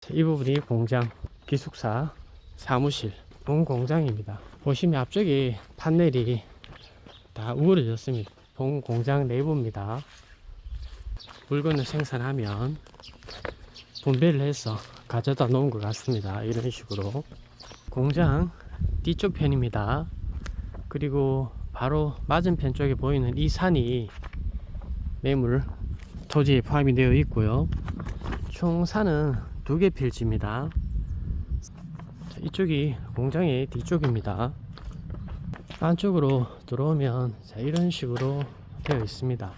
자, 이 부분이 공장 기숙사 사무실 본 공장입니다. 보시면 앞쪽에 판넬이 다 우그러졌습니다. 본 공장 내부입니다. 물건을 생산하면 분배를 해서 가져다 놓은 것 같습니다. 이런 식으로 공장 뒤쪽 편입니다. 그리고 바로 맞은편 쪽에 보이는 이 산이 매물 토지에 포함이 되어 있고요. 총 산은 두 개 필지입니다. 자, 이쪽이 공장의 뒤쪽입니다. 안쪽으로 들어오면 자, 이런 식으로 되어 있습니다.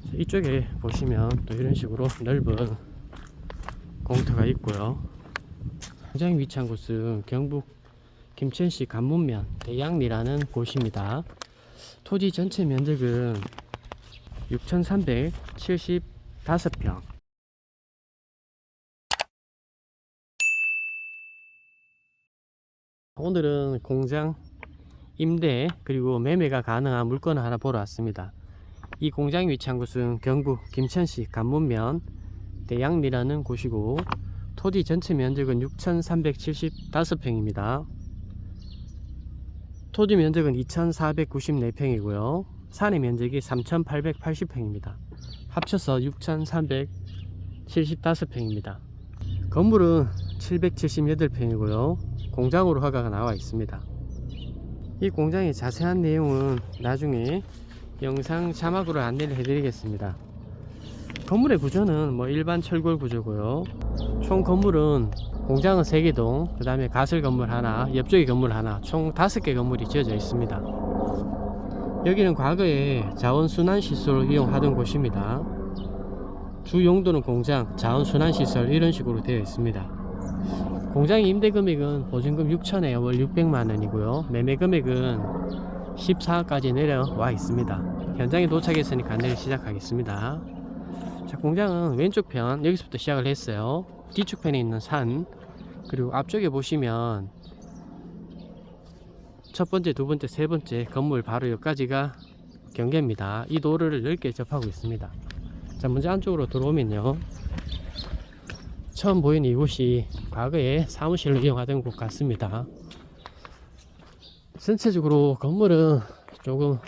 자, 이쪽에 보시면 또 이런 식으로 넓은 공터가 있고요. 공장 위치한 곳은 경북 김천시 간문면 대양리라는 곳입니다. 토지 전체 면적은 6,375평. 오늘은 공장 임대 그리고 매매가 가능한 물건을 하나 보러 왔습니다. 이 공장이 위치한 곳은 경북 김천시 간문면 대양리라는 곳이고 토지 전체 면적은 6,375평입니다. 토지 면적은 2,494평이고요. 산의 면적이 3,880평입니다. 합쳐서 6,375평입니다. 건물은 778평이고요. 공장으로 허가가 나와 있습니다. 이 공장의 자세한 내용은 나중에 영상 자막으로 안내를 해드리겠습니다. 건물의 구조는 뭐 일반 철골 구조고요. 총 건물은 공장은 3개동, 그 다음에 가설 건물 하나, 옆쪽에 건물 하나, 총 5개 건물이 지어져 있습니다. 여기는 과거에 자원순환시설을 이용하던 곳입니다. 주 용도는 공장, 자원순환시설 이런 식으로 되어 있습니다. 공장 임대 금액은 보증금 6천에 월 600만 원이고요. 매매 금액은 14억까지 내려와 있습니다. 현장에 도착했으니까 안내를 시작하겠습니다. 자, 공장은 왼쪽 편 여기서부터 시작을 했어요. 뒤쪽 편에 있는 산 그리고 앞쪽에 보시면 첫 번째, 두 번째, 세 번째 건물 바로 여기까지가 경계입니다. 이 도로를 넓게 접하고 있습니다. 자, 먼저 안쪽으로 들어오면요. 처음 보이는 이곳이 과거에 사무실로 이용하던 곳 같습니다. 전체적으로 건물은 조금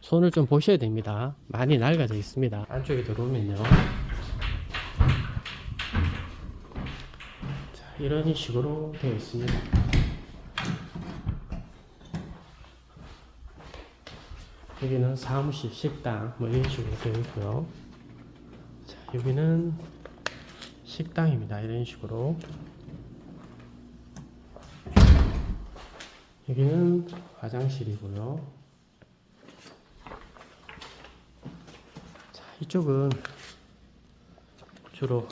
손을 좀 보셔야 됩니다. 많이 낡아져 있습니다. 안쪽에 들어오면요. 자, 이런 식으로 되어 있습니다. 여기는 사무실, 식당 뭐 이런 식으로 되어 있고요. 자, 여기는 식당입니다. 이런 식으로. 여기는 화장실이고요. 자, 이쪽은 주로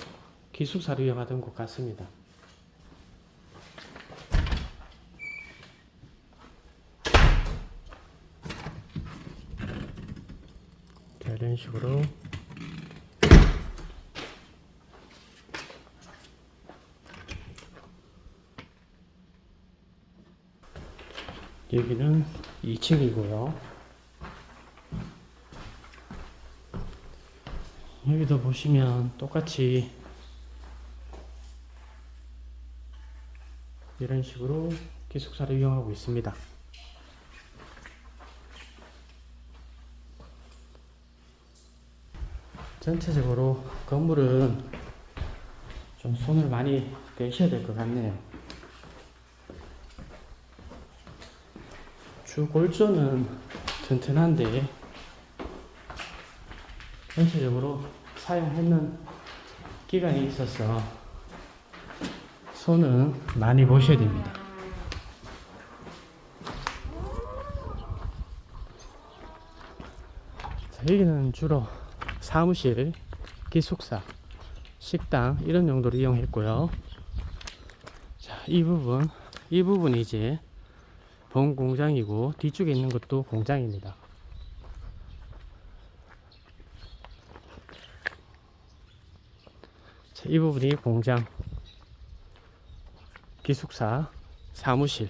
기숙사를 이용하던 곳 같습니다. 자, 이런 식으로 여기는 2층이고요. 여기도 보시면 똑같이 이런 식으로 기숙사를 이용하고 있습니다. 전체적으로 건물은 좀 손을 많이 대셔야 될 것 같네요. 주 골조는 튼튼한데 전체적으로 사용했는 기간이 있어서 손은 많이 보셔야 됩니다. 자, 여기는 주로 사무실, 기숙사, 식당 이런 용도로 이용했고요. 자, 이 부분, 이 부분이 이제 본 공장이고 뒤쪽에 있는 것도 공장입니다. 자, 이 부분이 공장, 기숙사, 사무실.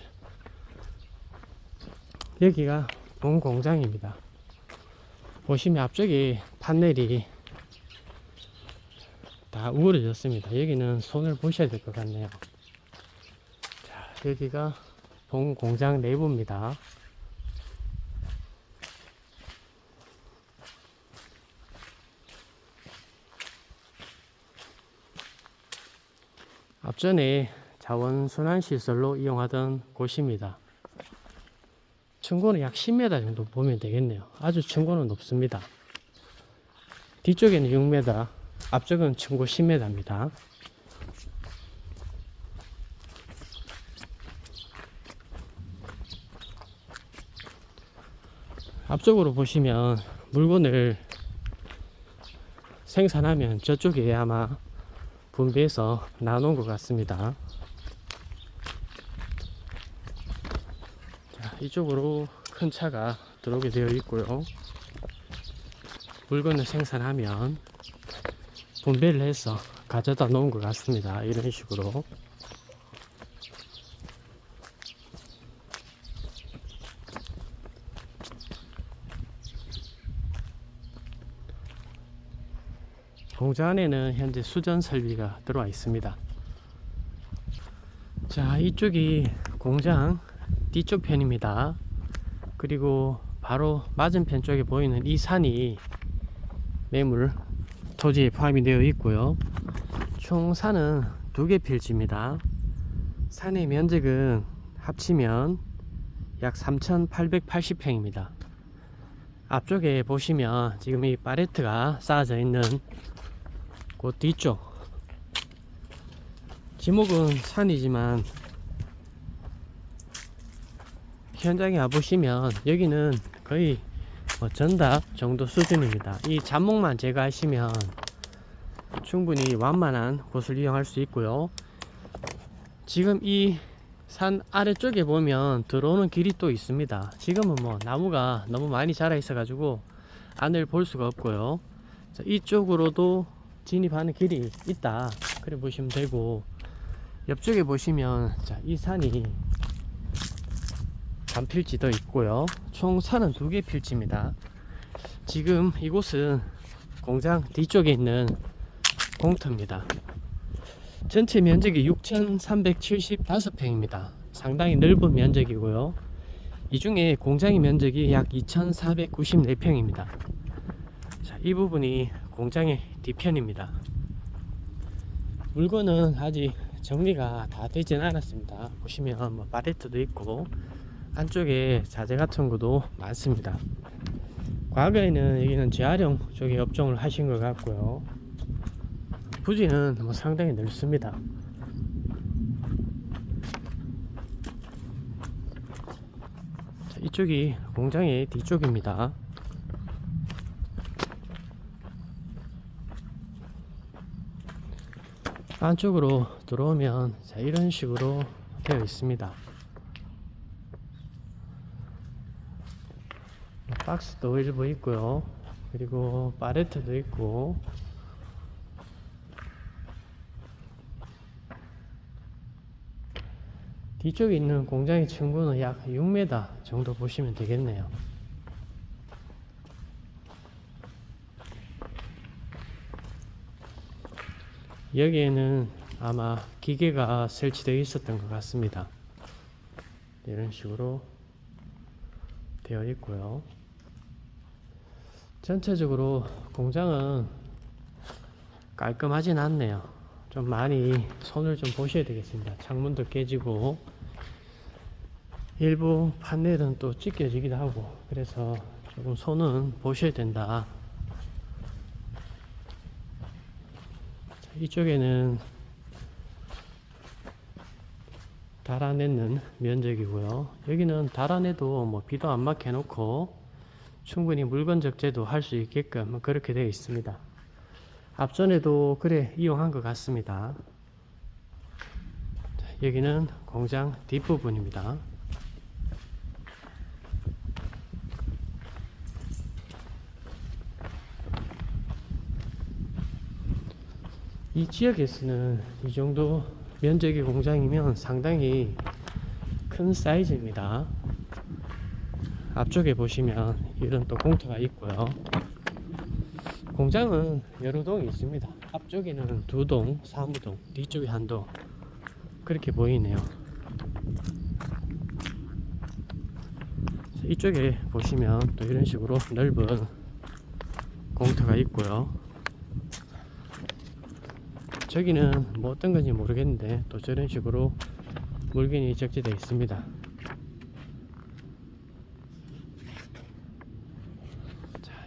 여기가 본 공장입니다. 보시면 앞쪽에 판넬이 다 우울해졌습니다. 여기는 손을 보셔야 될 것 같네요. 자, 여기가 본 공장 내부입니다. 앞전에 자원순환시설로 이용하던 곳입니다. 층고는 약 10m 정도 보면 되겠네요. 아주 층고는 높습니다. 뒤쪽에는 6m, 앞쪽은 층고 10m입니다. 앞쪽으로 보시면 물건을 생산하면 저쪽에 아마 분배해서 나눈 것 같습니다. 이쪽으로 큰 차가 들어오게 되어 있고요. 물건을 생산하면 분배를 해서 가져다 놓은 것 같습니다. 이런 식으로. 공장 안에는 현재 수전 설비가 들어와 있습니다. 자, 이쪽이 공장 뒤쪽 편입니다. 그리고 바로 맞은편 쪽에 보이는 이 산이 매물 토지에 포함이 되어 있고요. 총 산은 두 개 필지입니다. 산의 면적은 합치면 약 3,880평입니다. 앞쪽에 보시면 지금 이 파레트가 쌓아져 있는 그 뒤쪽 지목은 산이지만 현장에 와보시면 여기는 거의 뭐 전답 정도 수준입니다. 이 잡목만 제거하시면 충분히 완만한 곳을 이용할 수 있고요. 지금 이 산 아래쪽에 보면 들어오는 길이 또 있습니다. 지금은 뭐 나무가 너무 많이 자라 있어 가지고 안을 볼 수가 없고요. 자, 이쪽으로도 진입하는 길이 있다. 그래 보시면 되고 옆쪽에 보시면 자, 이 산이 반필지도 있고요. 총 산은 두개 필지입니다. 지금 이곳은 공장 뒤쪽에 있는 공터입니다. 전체 면적이 6,375평입니다. 상당히 넓은 면적이고요. 이 중에 공장의 면적이 약 2,494평입니다. 자, 이 부분이 공장의 뒤편입니다. 물건은 아직 정리가 다 되진 않았습니다. 보시면 뭐 파레트도 있고 안쪽에 자재 같은 것도 많습니다. 과거에는 여기는 재활용 쪽에 업종을 하신 것 같고요. 부지는 뭐 상당히 넓습니다. 자, 이쪽이 공장의 뒤쪽입니다. 안쪽으로 들어오면 자, 이런 식으로 되어 있습니다. 박스도 일부 있고요. 그리고 파레트도 있고 뒤쪽에 있는 공장의 층고는 약 6m 정도 보시면 되겠네요. 여기에는 아마 기계가 설치되어 있었던 것 같습니다. 이런 식으로 되어 있고요. 전체적으로 공장은 깔끔하진 않네요. 좀 많이 손을 좀 보셔야 되겠습니다. 창문도 깨지고 일부 판넬은 또 찢겨지기도 하고 그래서 조금 손은 보셔야 된다. 자, 이쪽에는 달아내는 면적이고요. 여기는 달아내도 뭐 비도 안 맞게 해놓고 충분히 물건 적재도 할 수 있게끔 그렇게 되어 있습니다. 앞전에도 그래 이용한 것 같습니다. 자, 여기는 공장 뒷부분입니다. 이 지역에서는 이 정도 면적의 공장이면 상당히 큰 사이즈입니다. 앞쪽에 보시면 이런 또 공터가 있고요. 공장은 여러 동이 있습니다. 앞쪽에는 두 동, 사무동, 뒤쪽에 한 동. 그렇게 보이네요. 이쪽에 보시면 또 이런 식으로 넓은 공터가 있고요. 저기는 뭐 어떤 건지 모르겠는데 또 저런 식으로 물건이 적재되어 있습니다.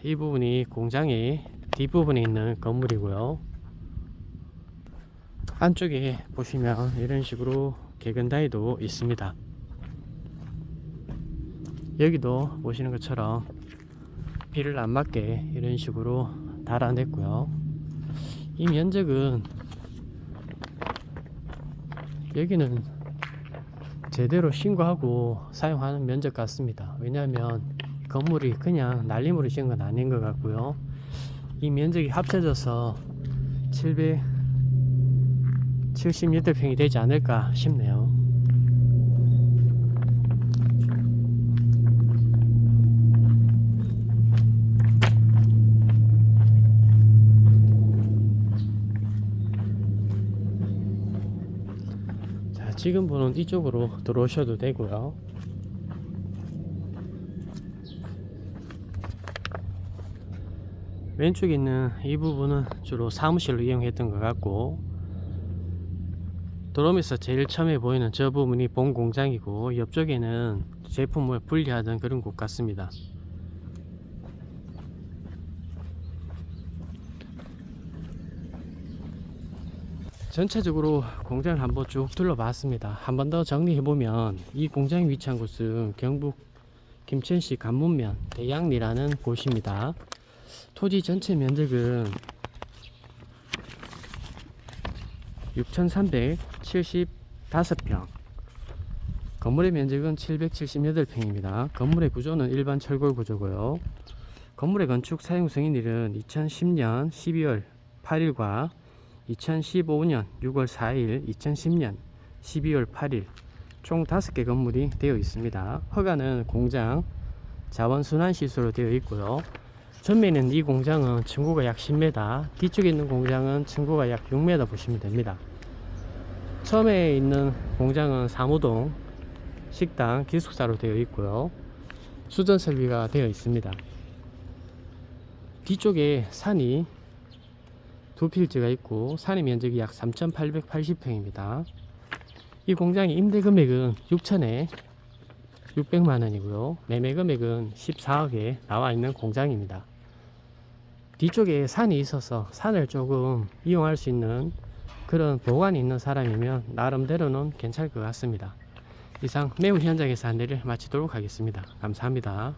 이 부분이 공장의 뒷부분에 있는 건물이고요. 안쪽에 보시면 이런 식으로 개근다이도 있습니다. 여기도 보시는 것처럼 비를 안 맞게 이런 식으로 달아냈고요. 이 면적은 여기는 제대로 신고하고 사용하는 면적 같습니다. 왜냐하면 건물이 그냥 날림으로 지은 건 아닌 것 같고요. 이 면적이 합쳐져서 778평이 되지 않을까 싶네요. 자, 지금 보는 이쪽으로 들어오셔도 되고요. 왼쪽에 있는 이 부분은 주로 사무실로 이용했던 것 같고 도로에서 제일 처음에 보이는 저 부분이 본 공장이고 옆쪽에는 제품을 분리하던 그런 곳 같습니다. 전체적으로 공장을 한번 쭉 둘러봤습니다. 한 번 더 정리해보면 이 공장이 위치한 곳은 경북 김천시 간문면 대양리라는 곳입니다. 토지 전체 면적은 6,375평 건물의 면적은 778평입니다. 건물의 구조는 일반 철골 구조고요. 건물의 건축 사용 승인일은 2010년 12월 8일과 2015년 6월 4일, 2010년 12월 8일 총 5개 건물이 되어 있습니다. 허가는 공장 자원순환시설로 되어 있고요. 전면에 이 공장은 층고가 약 10m, 뒤쪽에 있는 공장은 층고가 약 6m 보시면 됩니다. 처음에 있는 공장은 사무동 식당 기숙사로 되어 있고요. 수전 설비가 되어 있습니다. 뒤쪽에 산이 두 필지가 있고 산의 면적이 약 3,880평입니다. 이 공장의 임대 금액은 6천에 600만 원이고요. 매매 금액은 14억에 나와 있는 공장입니다. 뒤쪽에 산이 있어서 산을 조금 이용할 수 있는 그런 보관이 있는 사람이면 나름대로는 괜찮을 것 같습니다. 이상 매우 현장에서 안내를 마치도록 하겠습니다. 감사합니다.